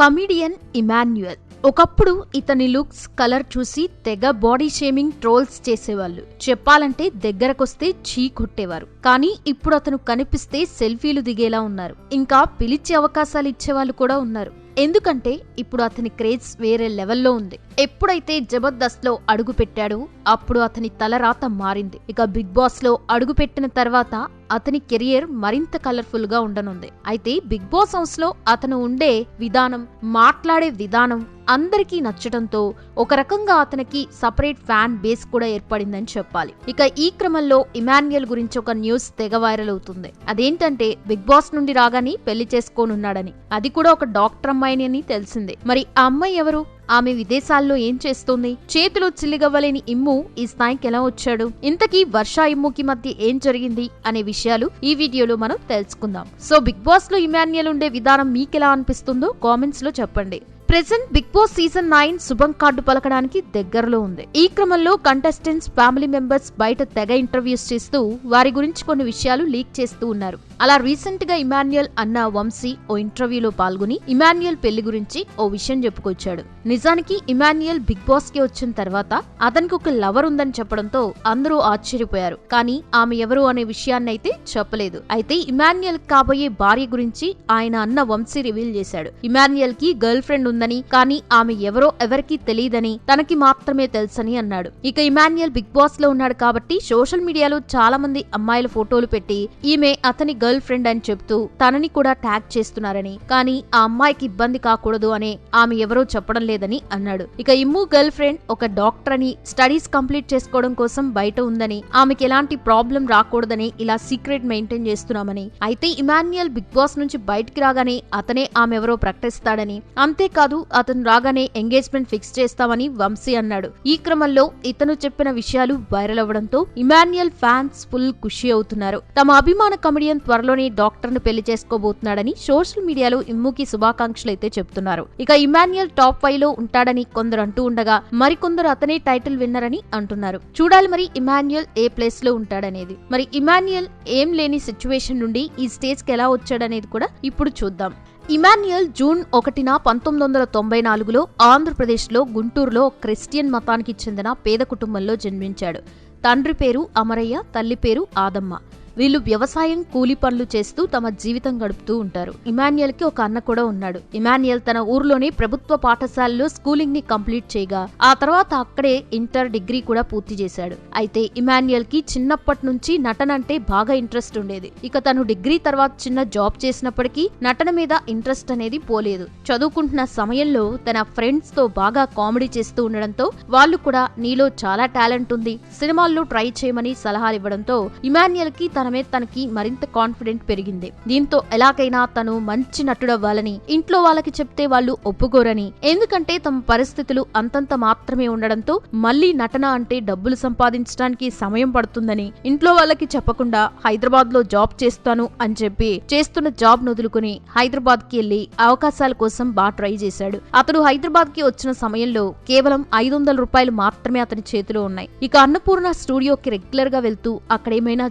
Comedian Emmanuel. ఒకప్పుడు ఇతని looks colour చూసి తెగ బాడీ షేమింగ్ ట్రోల్స్ చేసేవాళ్ళు. చెప్పాలంటే దగ్గరకొస్తే చీ కొట్టేవారు. కానీ ఇప్పుడు అతను కనిపిస్తే సెల్ఫీలు దిగేలా ఉన్నారు. ఇంకా పిలిచే అవకాశాలు ఇచ్చేవాళ్ళు కూడా ఉన్నారు. ఎందుకంటే ఇప్పుడు అతని క్రేజ్ వేరే లెవెల్లో ఉంది. ఎప్పుడైతే జబర్దస్త్లో అడుగు పెట్టాడో అప్పుడు అతని తలరాత మారింది. ఇక బిగ్ బాస్లో అడుగు పెట్టిన తర్వాత అతని కెరియర్ మరింత కలర్ఫుల్గా ఉండనుంది. అయితే బిగ్ బాస్ హౌస్లో అతను ఉండే విధానం మాట్లాడే విధానం అందరికీ నచ్చడంతో ఒక రకంగా అతనికి సపరేట్ ఫ్యాన్ బేస్ కూడా ఏర్పడిందని చెప్పాలి. ఇక ఈ క్రమంలో ఇమాన్యుయల్ గురించి ఒక న్యూస్ తెగ వైరల్ అవుతుంది. అదేంటంటే బిగ్ బాస్ నుండి రాగానే పెళ్ళి చేసుకోనున్నాడని. అది కూడా ఒక డాక్టర్ అమ్మాయిని అని తెలిసిందే. మరి ఆ అమ్మాయి ఎవరు? ఆమె విదేశాల్లో ఏం చేస్తుంది? చేతిలో చిల్లిగవ్వలేని ఇమ్ము ఈ స్థాయికి ఎలా వచ్చాడు? ఇంతకీ వర్ష ఇమ్ముకి మధ్య ఏం జరిగింది అనే విషయాలు ఈ వీడియోలో మనం తెలుసుకుందాం. సో బిగ్ బాస్లో ఇమాన్యుయల్ ఉండే విధానం మీకెలా అనిపిస్తుందో కామెంట్స్లో చెప్పండి. Present Bigg Boss season nine శుభం కార్డు పలకడానికి దగ్గరలో ఉంది. ఈ క్రమంలో కంటెస్టెంట్స్ ఫ్యామిలీ మెంబర్స్ బయట తెగ ఇంటర్వ్యూస్ చేస్తూ వారి గురించి కొన్ని విషయాలు లీక్ చేస్తూ ఉన్నారు. అలా రీసెంట్గా ఇమాన్యుయల్ అన్న వంశీ ఓ ఇంటర్వ్యూలో పాల్గొని ఇమాన్యుయల్ పెళ్ళి గురించి ఓ విషయం చెప్పుకొచ్చాడు. నిజానికి ఇమాన్యుయల్ బిగ్ బాస్కి వచ్చిన తర్వాత అతనికి ఒక లవర్ ఉందని చెప్పడంతో అందరూ ఆశ్చర్యపోయారు. కానీ ఆమె ఎవరు అనే విషయాన్నైతే చెప్పలేదు. అయితే ఇమాన్యుయల్ కాబోయే భార్య గురించి ఆయన అన్న వంశీ రివీల్ చేశాడు. ఇమాన్యుయల్కి గర్ల్ ఫ్రెండ్ ఉందని కానీ ఆమె ఎవరో ఎవరికీ తెలియదని తనకి మాత్రమే తెలుసని అన్నాడు. ఇక ఇమాన్యుయల్ బిగ్ బాస్లో ఉన్నాడు కాబట్టి సోషల్ మీడియాలో చాలా మంది అమ్మాయిల ఫోటోలు పెట్టి ఈమె అతని గర్ల్ ఫ్రెండ్ అని చెప్తూ తనని కూడా ట్యాగ్ చేస్తున్నారని కానీ ఆ అమ్మాయికి ఇబ్బంది కాకూడదు అనే ఆమె ఎవరో చెప్పడం లేదని అన్నాడు. ఇక ఇమ్ము గర్ల్ ఫ్రెండ్ ఒక డాక్టర్ అని స్టడీస్ కంప్లీట్ చేసుకోవడం కోసం బయట ఉందని ఆమెకి ఎలాంటి ప్రాబ్లం రాకూడదని ఇలా సీక్రెట్ మెయింటైన్ చేస్తున్నామని అయితే ఇమాన్యుయల్ బిగ్ బాస్ నుంచి బయటికి రాగానే అతనే ఆమె ఎవరో ప్రకటిస్తాడని అంతేకాదు అతను రాగానే ఎంగేజ్మెంట్ ఫిక్స్ చేస్తామని వంశీ అన్నాడు. ఈ క్రమంలో ఇతను చెప్పిన విషయాలు వైరల్ అవ్వడంతో ఇమాన్యుయల్ ఫ్యాన్స్ ఫుల్ ఖుషి అవుతున్నారు. తమ అభిమాన కమెడియన్ త్వరలోనే డాక్టర్ను పెళ్ళి చేసుకోబోతున్నాడని సోషల్ మీడియాలో ఇమ్ముకి శుభాకాంక్షలు అయితే చెప్తున్నారు ఇక ఇమాన్యుయల్ టాప్ ఫైవ్లో ఉంటాడని కొందరు అంటూ ఉండగా మరికొందరు అతనే టైటిల్ విన్నర్ అని అంటున్నారు. చూడాలి మరి ఇమాన్యుయల్ ఏ ప్లేస్లో ఉంటాడనేది. మరి ఇమాన్యుయల్ ఏం లేని సిచ్యువేషన్ నుండి ఈ స్టేజ్కి ఎలా వచ్చాడనేది కూడా ఇప్పుడు చూద్దాం. ఇమాన్యుయల్ జూన్ ఒకటిన పంతొమ్మిది వందల తొంభై నాలుగులో ఆంధ్రప్రదేశ్లో గుంటూరులో క్రిస్టియన్ మతానికి చెందిన పేద కుటుంబంలో జన్మించాడు. తండ్రి పేరు అమరయ్య తల్లి పేరు ఆదమ్మ. వీళ్ళు వ్యవసాయం కూలి పనులు చేస్తూ తమ జీవితం గడుపుతూ ఉంటారు. ఇమాన్యుయల్కి ఒక అన్న కూడా ఉన్నాడు. ఇమాన్యుయల్ తన ఊర్లోని ప్రభుత్వ పాఠశాలలో స్కూలింగ్ని కంప్లీట్ చేయగా ఆ తర్వాత అక్కడే ఇంటర్ డిగ్రీ కూడా పూర్తి చేశాడు. అయితే ఇమాన్యుయల్కి చిన్నప్పటి నుంచి నటన అంటే బాగా ఇంట్రెస్ట్ ఉండేది. ఇక తను డిగ్రీ తర్వాత చిన్న జాబ్ చేసినప్పటికీ నటన మీద ఇంట్రెస్ట్ అనేది పోలేదు. చదువుకుంటున్న సమయంలో తన ఫ్రెండ్స్తో బాగా కామెడీ చేస్తూ ఉండడంతో వాళ్ళు కూడా నీలో చాలా టాలెంట్ ఉంది సినిమాల్లో ట్రై చేయమని సలహాలు ఇవ్వడంతో ఇమాన్యుయల్కి తన సమాధానమే తనకి మరింత కాన్ఫిడెంట్ పెరిగింది. దీంతో ఎలాగైనా తను మంచి నటుడవ్వాలని ఇంట్లో వాళ్ళకి చెప్తే వాళ్ళు ఒప్పుకోరని ఎందుకంటే తమ పరిస్థితులు అంతంత మాత్రమే ఉండడంతో మళ్ళీ నటన అంటే డబ్బులు సంపాదించడానికి సమయం పడుతుందని ఇంట్లో వాళ్ళకి చెప్పకుండా హైదరాబాద్లో జాబ్ చేస్తాను అని చెప్పి చేస్తున్న జాబ్ నొదులుకుని హైదరాబాద్కి వెళ్ళి అవకాశాల కోసం బాగా ట్రై చేశాడు. అతడు హైదరాబాద్కి వచ్చిన సమయంలో కేవలం ఐదు వందల రూపాయలు మాత్రమే అతని చేతిలో ఉన్నాయి. ఇక అన్నపూర్ణ స్టూడియోకి రెగ్యులర్గా వెళ్తూ అక్కడ ఏమైనా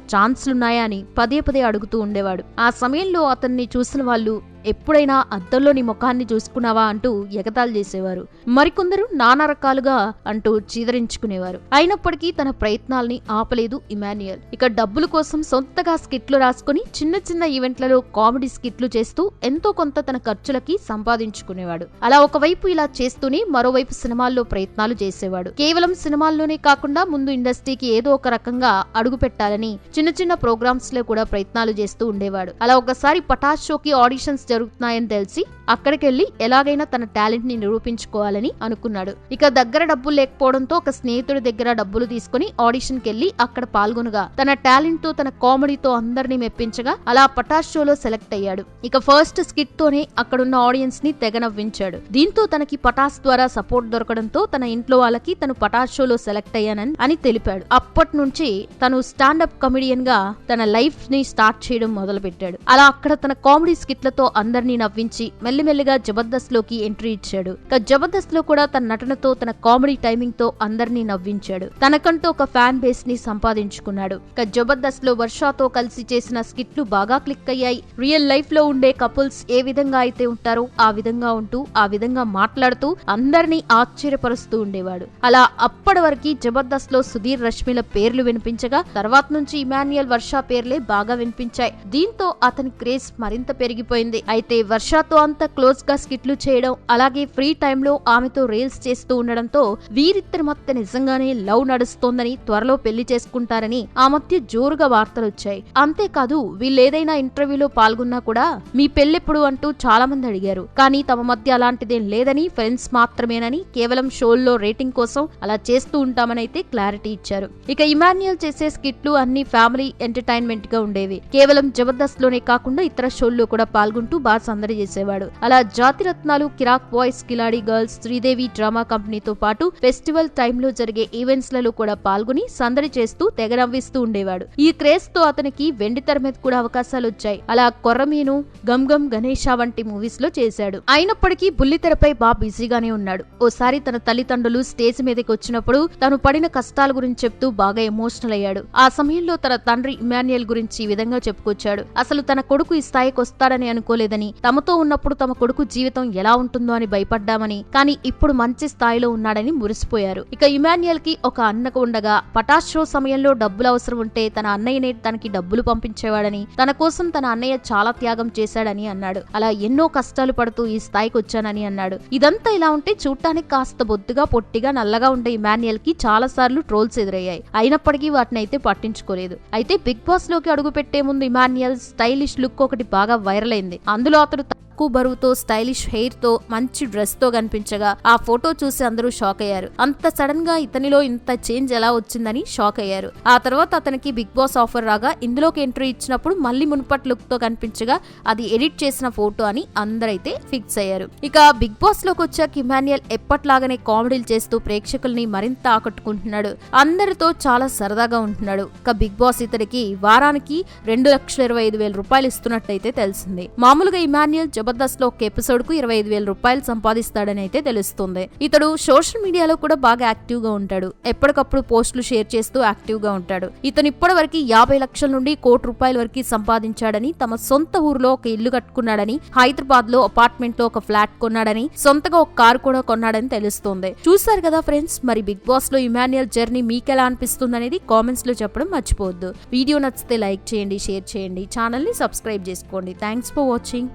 ఉన్నాయా అని పదే పదే అడుగుతూ ఉండేవాడు. ఆ సమయంలో అతన్ని చూసిన వాళ్ళు ఎప్పుడైనా అద్దంలోని ముఖాన్ని చూసుకున్నావా అంటూ ఎగతాలు చేసేవారు. మరికొందరు నానా రకాలుగా అంటూ చీదరించుకునేవారు. అయినప్పటికీ తన ప్రయత్నాల్ని ఆపలేదు ఇమాన్యుయల్. ఇక డబ్బుల కోసం సొంతగా స్కిట్లు రాసుకుని చిన్న చిన్న ఈవెంట్లలో కామెడీ స్కిట్లు చేస్తూ ఎంతో కొంత తన ఖర్చులకి సంపాదించుకునేవాడు. అలా ఒకవైపు ఇలా చేస్తూనే మరోవైపు సినిమాల్లో ప్రయత్నాలు చేసేవాడు. కేవలం సినిమాల్లోనే కాకుండా ముందు ఇండస్ట్రీకి ఏదో ఒక రకంగా అడుగు పెట్టాలని చిన్న చిన్న ప్రోగ్రామ్స్లో కూడా ప్రయత్నాలు చేస్తూ ఉండేవాడు. అలా ఒకసారి పటాష్ షోకి ఆడిషన్స్ జరుగుతున్నాయని తెలిసి అక్కడికెళ్ళి ఎలాగైనా తన టాలెంట్ని నిరూపించుకోవాలని అనుకున్నాడు. ఇక దగ్గర డబ్బులు లేకపోవడంతో ఒక స్నేహితుడి దగ్గర డబ్బులు తీసుకుని ఆడిషన్ కెళ్ళి అక్కడ పాల్గొనగా తన టాలెంట్తో తన కామెడీతో అందరినీ మెప్పించగా అలా పటాష్ షోలో సెలెక్ట్ అయ్యాడు. ఇక ఫస్ట్ స్కిట్ తోనే అక్కడున్న ఆడియన్స్ని తెగ నవ్వించాడు దీంతో తనకి పటాస్ ద్వారా సపోర్ట్ దొరకడంతో తన ఇంట్లో వాళ్ళకి తను పటాష్ షోలో సెలెక్ట్ అయ్యానని అని తెలిపాడు. అప్పటి నుంచి తను స్టాండప్ కమెడియన్గా తన లైఫ్ని స్టార్ట్ చేయడం మొదలు పెట్టాడు అలా అక్కడ తన కామెడీ స్కిట్లతో అందరినీ నవ్వించి మెల్లిమెల్లిగా జబర్దస్త్లోకి ఎంట్రీ ఇచ్చాడు. ఇక జబర్దస్త్లో కూడా తన నటనతో తన కామెడీ టైమింగ్తో అందరినీ నవ్వించాడు. తనకంటూ ఒక ఫ్యాన్ బేస్ని సంపాదించుకున్నాడు. ఇక జబర్దస్త్లో వర్షాతో కలిసి చేసిన స్కిట్లు బాగా క్లిక్ అయ్యాయి. రియల్ లైఫ్లో ఉండే కపుల్స్ ఏ విధంగా అయితే ఉంటారో ఆ విధంగా ఉంటూ ఆ విధంగా మాట్లాడుతూ అందరినీ ఆశ్చర్యపరుస్తూ ఉండేవాడు. అలా అప్పటి వరకు జబర్దస్త్లో సుధీర్ రష్మిల పేర్లు వినిపించగా తర్వాత నుంచి ఇమాన్యుయల్ వర్ష పేర్లే బాగా వినిపించాయి. దీంతో అతని క్రేజ్ మరింత పెరిగిపోయింది. అయితే వర్షతో అంత క్లోజ్గా స్కిట్లు చేయడం అలాగే ఫ్రీ టైంలో ఆమెతో రీల్స్ చేస్తూ ఉండడంతో వీరిద్దరి మధ్య నిజంగానే లవ్ నడుస్తోందని త్వరలో పెళ్ళి చేసుకుంటారని ఆ మధ్య జోరుగా వార్తలు వచ్చాయి. అంతేకాదు వీళ్ళేదైనా ఇంటర్వ్యూలో పాల్గొన్నా కూడా మీ పెళ్ళెప్పుడు అంటూ చాలా మంది అడిగారు. కానీ తమ మధ్య అలాంటిదేం లేదని ఫ్రెండ్స్ మాత్రమేనని కేవలం షోల్లో రేటింగ్ కోసం అలా చేస్తూ ఉంటామని అయితే క్లారిటీ ఇచ్చారు. ఇక ఇమాన్యుయల్ చేసే స్కిట్లు అన్ని ఫ్యామిలీ ఎంటర్టైన్మెంట్గా ఉండేవి. కేవలం జబర్దస్త్లోనే కాకుండా ఇతర షోల్లో కూడా పాల్గొంటూ బాగా సందడి చేసేవాడు. అలా Jathiratnalu Kiraak boys Khiladi girls Sridevi drama కంపెనీతో పాటు ఫెస్టివల్ టైంలో జరిగే ఈవెంట్స్లలో కూడా పాల్గొని సందడి చేస్తూ తెగ నవ్విస్తూ ఉండేవాడు. ఈ క్రేజ్తో అతనికి వెండి తెర మీద కూడా అవకాశాలు వచ్చాయి. అలా కొర్రమీను గమ్ గమ్ గణేష వంటి మూవీస్లో చేశాడు. అయినప్పటికీ బుల్లితెరపై బాగా బిజీగానే ఉన్నాడు. ఓసారి తన తల్లిదండ్రులు స్టేజ్ మీదకి వచ్చినప్పుడు తను పడిన కష్టాల గురించి చెప్తూ బాగా ఎమోషనల్ అయ్యాడు. ఆ సమయంలో తన తండ్రి ఇమాన్యుయల్ గురించి ఈ విధంగా చెప్పుకొచ్చాడు. అసలు తన కొడుకు ఈ స్థాయికి వస్తాడని అనుకోలేదని తమతో ఉన్నప్పుడు తమ కొడుకు జీవితం ఎలా ఉంటుందో అని భయపడ్డామని కానీ ఇప్పుడు మంచి స్థాయిలో ఉన్నాడని మురిసిపోయారు. ఇక ఇమాన్యుయల్కి ఒక అన్నకు ఉండగా పటాష్ షో సమయంలో డబ్బులు అవసరం ఉంటే తన అన్నయ్యనే తనకి డబ్బులు పంపించేవాడని తన కోసం తన అన్నయ్య చాలా త్యాగం చేశాడని అన్నాడు. అలా ఎన్నో కష్టాలు పడుతూ ఈ స్థాయికి వచ్చానని అన్నాడు. ఇదంతా ఇలా ఉంటే చూడటానికి కాస్త బొద్దుగా పొట్టిగా నల్లగా ఉండే ఇమాన్యుయల్కి చాలా సార్లు ట్రోల్స్ ఎదురయ్యాయి. అయినప్పటికీ వాటిని అయితే పట్టించుకోలేదు. అయితే బిగ్ బాస్లోకి అడుగు పెట్టే ముందు ఇమాన్యుయల్ స్టైలిష్ లుక్ ఒకటి బాగా వైరల్ అయింది. అందులో అతడు తక్కువ బరువుతో స్టైలిష్ హెయిర్తో మంచి డ్రెస్తో కనిపించగా ఆ ఫోటో చూసి అందరూ షాక్ అయ్యారు. అంత సడన్గా ఇతనిలో ఇంత చేంజ్ ఎలా వచ్చిందని షాక్ అయ్యారు. ఆ తర్వాత అతనికి బిగ్ బాస్ ఆఫర్ రాగా ఇందులోకి ఎంట్రీ ఇచ్చినప్పుడు మళ్ళీ మునుపటి లుక్తో కనిపించగా అది ఎడిట్ చేసిన ఫోటో అని అందరైతే ఫిక్స్ అయ్యారు. ఇక బిగ్ బాస్లోకి వచ్చాక ఇమాన్యుయల్ ఎప్పట్లాగానే కామెడీలు చేస్తూ ప్రేక్షకుల్ని మరింత ఆకట్టుకుంటున్నాడు. అందరితో చాలా సరదాగా ఉంటున్నాడు. ఇక బిగ్ బాస్ ఇతడికి వారానికి రెండు లక్షల ఇరవై ఐదు వేల రూపాయలు ఇస్తున్నట్టయితే తెలిసింది. మామూలుగా ఇమాన్యుయల్ జబర్దస్త్లో ఒక ఎపిసోడ్కు ఇరవై ఐదు వేల రూపాయలు సంపాదిస్తాడని అయితే తెలుస్తుంది. ఇతడు సోషల్ మీడియాలో కూడా బాగా యాక్టివ్గా ఉంటాడు. ఎప్పటికప్పుడు పోస్టులు షేర్ చేస్తూ యాక్టివ్గా ఉంటాడు. ఇతను ఇప్పటి వరకు యాభై లక్షల నుండి కోటి రూపాయల వరకు సంపాదించాడని తమ సొంత ఊరిలో ఒక ఇల్లు కట్టుకున్నాడని హైదరాబాద్లో అపార్ట్మెంట్లో ఒక ఫ్లాట్ కొన్నాడని సొంతగా ఒక కారు కూడా కొన్నాడని తెలుస్తుంది. చూసారు కదా ఫ్రెండ్స్ మరి బిగ్ బాస్లో ఇమాన్యుయల్ జర్నీ మీకెలా అనిపిస్తుంది అనేది కామెంట్స్లో చెప్పడం మర్చిపోవద్దు. వీడియో నచ్చితే లైక్ చేయండి షేర్ చేయండి ఛానల్ని సబ్స్క్రైబ్ చేసుకోండి. Thanks for watching.